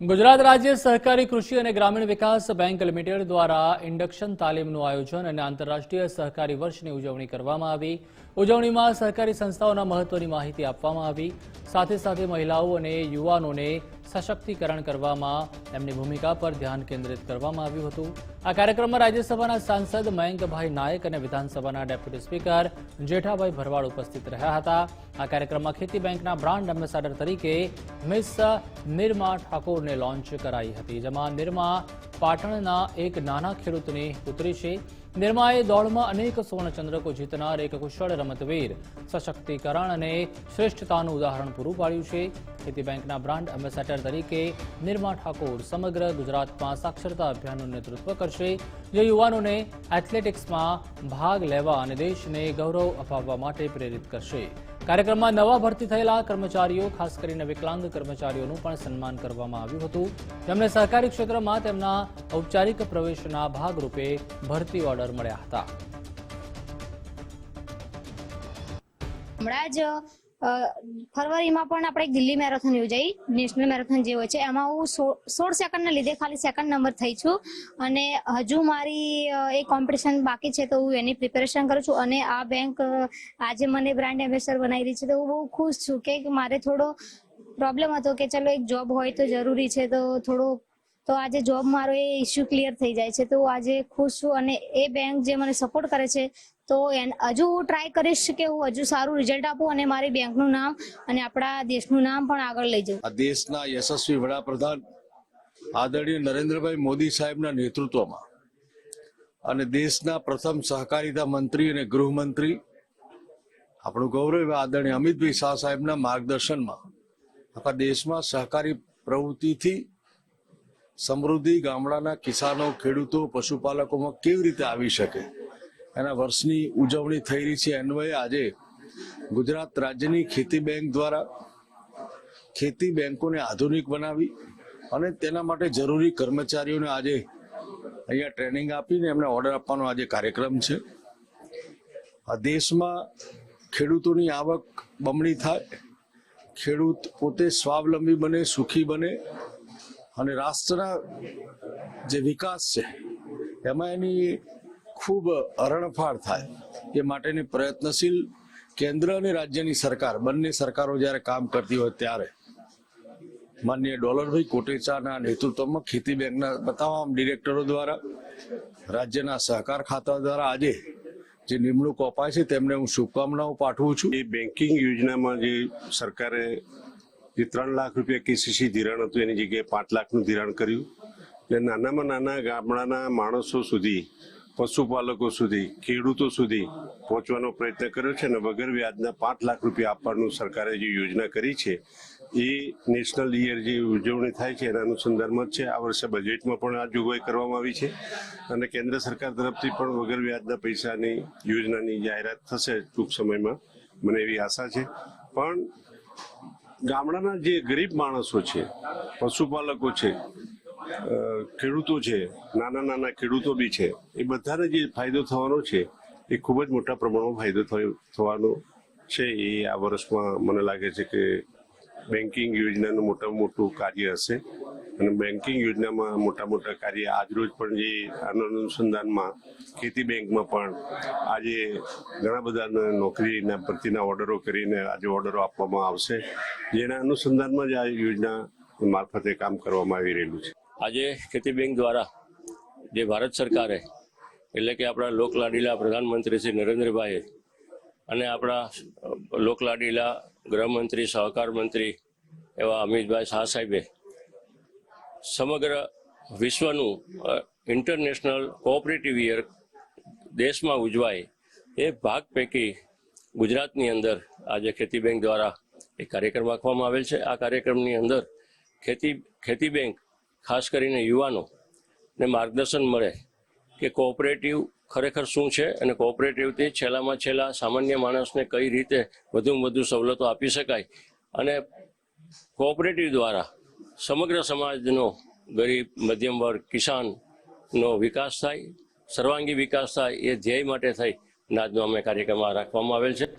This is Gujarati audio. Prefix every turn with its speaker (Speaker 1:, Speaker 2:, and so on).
Speaker 1: ગુજરાત રાજ્ય સહકારી કૃષિ અને ગ્રામીણ વિકાસ બેંક લિમિટેડ દ્વારા ઇન્ડક્શન તાલીમનું આયોજન અને આંતરરાષ્ટ્રીય સહકારી વર્ષની ઉજવણી કરવામાં આવી. ઉજવણીમાં સહકારી સંસ્થાઓના મહત્વની માહિતી આપવામાં આવી. સાથે સાથે મહિલાઓ અને યુવાનોને સશક્તિકરણ કરવામાં એમની ભૂમિકા પર ધ્યાન કેન્દ્રિત કરવામાં આવ્યું હતું. આ કાર્યક્રમમાં રાજ્યસભાના સાંસદ મયંકભાઈ નાયક અને વિધાનસભાના ડેપ્યુટી સ્પીકર જેઠાભાઈ ભરવાડ ઉપસ્થિત રહ્યા હતા. આ કાર્યક્રમમાં ખેતી બેંકના બ્રાન્ડ એમ્બેસાડર તરીકે મિસ નિર્મા ઠાકોરને લોન્ચ કરાઈ હતી. જેમાં નિરમા પાટણના એક નાના ખેડૂતની પુત્રી છે. નિરમાએ દોડમાં અનેક સુવર્ણચંદ્રકો જીતનાર એક કુશળ રમતવીર. સશક્તિકરણ અને શ્રેષ્ઠતાનું ઉદાહરણ પૂરું પાડ્યું છે. ખેતી બેંકના બ્રાન્ડ એમ્બેસેડર તરીકે નિર્મા ઠાકોર સમગ્ર ગુજરાતમાં સાક્ષરતા અભિયાનનું નેતૃત્વ કરશે. જે યુવાનોને એથ્લેટિક્સમાં ભાગ લેવા અને દેશને ગૌરવ અપાવવા માટે પ્રેરિત કરશે. કાર્યક્રમમાં નવા ભરતી થયેલા કર્મચારીઓ, ખાસ કરીને વિકલાંગ કર્મચારીઓનું પણ સન્માન કરવામાં આવ્યું હતું. તેમને સહકારી ક્ષેત્રમાં તેમના ઔપચારિક પ્રવેશના ભાગરૂપે ભરતી ઓર્ડર મળ્યા હતા.
Speaker 2: હમણાં જ ફરવરીમાં પણ આપણે દિલ્હી મેરેથોન યોજાઈ, નેશનલ મેરેથોન જે હોય છે. એમાં હું સોળ સેકન્ડના લીધે ખાલી સેકન્ડ નંબર થઈ છું. અને હજુ મારી એ કોમ્પિટિશન બાકી છે તો હું એની પ્રિપેરેશન કરું છું. અને આ બેંક આજે મને બ્રાન્ડ એમ્બેસેડર બનાવી રહી છે. તો હું બહુ ખુશ છું કે મારે થોડો પ્રોબ્લેમ હતો કે ચલો એક જોબ હોય તો જરૂરી છે તો થોડો તો આજે જોબ મારો એ ઇસ્યુ ક્લિયર થઈ જાય છે. તો આજે ખુશ છું અને એ બેંક જે મને સપોર્ટ કરે છે, તો હજુ હું ટ્રાય કરીશ કે હું હજુ સારું રિઝલ્ટ આપું અને મારી બેંકનું નામ અને આપણા દેશનું નામ પણ આગળ લઈ જવું
Speaker 3: દેશના યશસ્વી વડાપ્રધાન આદરણીય નરેન્દ્રભાઈ મોદી સાહેબના નેતૃત્વમાં અને દેશના પ્રથમ સહકારિતા મંત્રી અને ગૃહમંત્રી આપણું ગૌરવ આદરણીય અમિતભાઈ શાહ સાહેબના માર્ગદર્શનમાં આખા દેશમાં સહકારી પ્રવૃત્તિથી સમૃદ્ધિ ગામડાના કિસાનો, ખેડૂતો, પશુપાલકોમાં કેવી રીતે આવી શકે? એના વર્ષની ઉજવણી થઈ રહી છે. અન્વયે આજે ગુજરાત રાજ્યની ખેતી બેંક દ્વારા ખેતી બેંકોને આધુનિક બનાવી અને તેના માટે જરૂરી કર્મચારીઓને આજે અહીંયા ટ્રેનિંગ આપીને એમને ઓર્ડર આપવાનો આજે કાર્યક્રમ છે. આ દેશમાં ખેડૂતોની આવક બમણી થાય, ખેડૂત પોતે સ્વાવલંબી બને, સુખી બને અને રાષ્ટ્રના જે વિકાસ છે, એમાં એની ખૂબ હરણફાળ થાય. એ માટેની પ્રયત્નશીલ કેન્દ્ર અને રાજ્યની સરકાર, બંને સરકારો જ્યારે કામ કરતી હોય ત્યારે. માનનીય ડોલરભાઈ કોટેચાના નેતૃત્વમાં ખેતી બેંકના તમામ ડિરેક્ટરો દ્વારા, રાજ્યના સહકાર ખાતા દ્વારા આજે જે નિમણૂક અપાય છે, તેમને હું શુભકામનાઓ પાઠવું છું.
Speaker 4: એ બેન્કિંગ યોજનામાં જે સરકારે જે ત્રણ લાખ રૂપિયા કેસીસી ધિરાણ હતું, એની જગ્યાએ પાંચ લાખનું ધિરાણ કર્યું. એટલે નાનામાં નાના ગામડાના માણસો સુધી, પશુપાલકો સુધી, ખેડૂતો સુધી પહોંચવાનો પ્રયત્ન કર્યો છે અને વગર વ્યાજના પાંચ લાખ રૂપિયા આપવાનું સરકારે જે યોજના કરી છે, એ નેશનલ યર જે ઉજવણી થાય છે, એના અનુસંધાનમાં જ છે. આ વર્ષે બજેટમાં પણ આ જોગવાઈ કરવામાં આવી છે અને કેન્દ્ર સરકાર તરફથી પણ વગર વ્યાજના પૈસાની યોજનાની જાહેરાત થશે ટૂંક સમયમાં. મને એવી આશા છે. પણ ગામડાના જે ગરીબ માણસો છે, પશુપાલકો છે ખેડૂતો છે, નાના નાના ખેડૂતો બી છે, એ બધાને જે ફાયદો થવાનો છે, એ ખૂબ જ મોટા પ્રમાણમાં ફાયદો થવાનો છે. એ આ વર્ષમાં મને લાગે છે કે બેન્કિંગ યોજનાનું મોટામાં મોટું કાર્ય હશે. અને બેન્કિંગ યોજનામાં મોટા મોટા કાર્ય આજરોજ પણ જે અનુસંધાનમાં ખેતી બેંકમાં પણ આજે ઘણા બધા નોકરીના ભરતીના ઓર્ડરો કરીને આજે ઓર્ડરો આપવામાં આવશે. જેના અનુસંધાનમાં જ આ યોજના મારફતે કામ કરવામાં આવી રહેલું છે.
Speaker 5: આજે ખેતી બેંક દ્વારા જે ભારત સરકારે, એટલે કે આપણા લોકલાડીલા પ્રધાનમંત્રી શ્રી નરેન્દ્રભાઈએ અને આપણા લોકલાડીલા ગૃહમંત્રી, સહકાર મંત્રી એવા અમિતભાઈ શાહ સાહેબે સમગ્ર વિશ્વનું ઇન્ટરનેશનલ કોઓપરેટિવ યર દેશમાં ઉજવાય એ ભાગ પૈકી ગુજરાતની અંદર આજે ખેતી બેંક દ્વારા એક કાર્યક્રમ રાખવામાં આવેલ છે. આ કાર્યક્રમની અંદર ખેતી ખેતી બેંક ખાસ કરીને યુવાનો ને માર્ગદર્શન મળે કે કોઓપરેટિવ ખરેખર શું છે અને કોઓપરેટિવથી છેલ્લામાં છેલ્લા સામાન્ય માણસને કઈ રીતે વધુમાં વધુ સવલતો આપી શકાય? અને કોઓપરેટિવ દ્વારા સમગ્ર સમાજનો ગરીબ, મધ્યમ વર્ગ, કિસાનનો વિકાસ થાય, સર્વાંગી વિકાસ થાય, એ ધ્યેય માટે થઈ. આજનો અમે કાર્યક્રમ રાખવામાં આવેલ છે.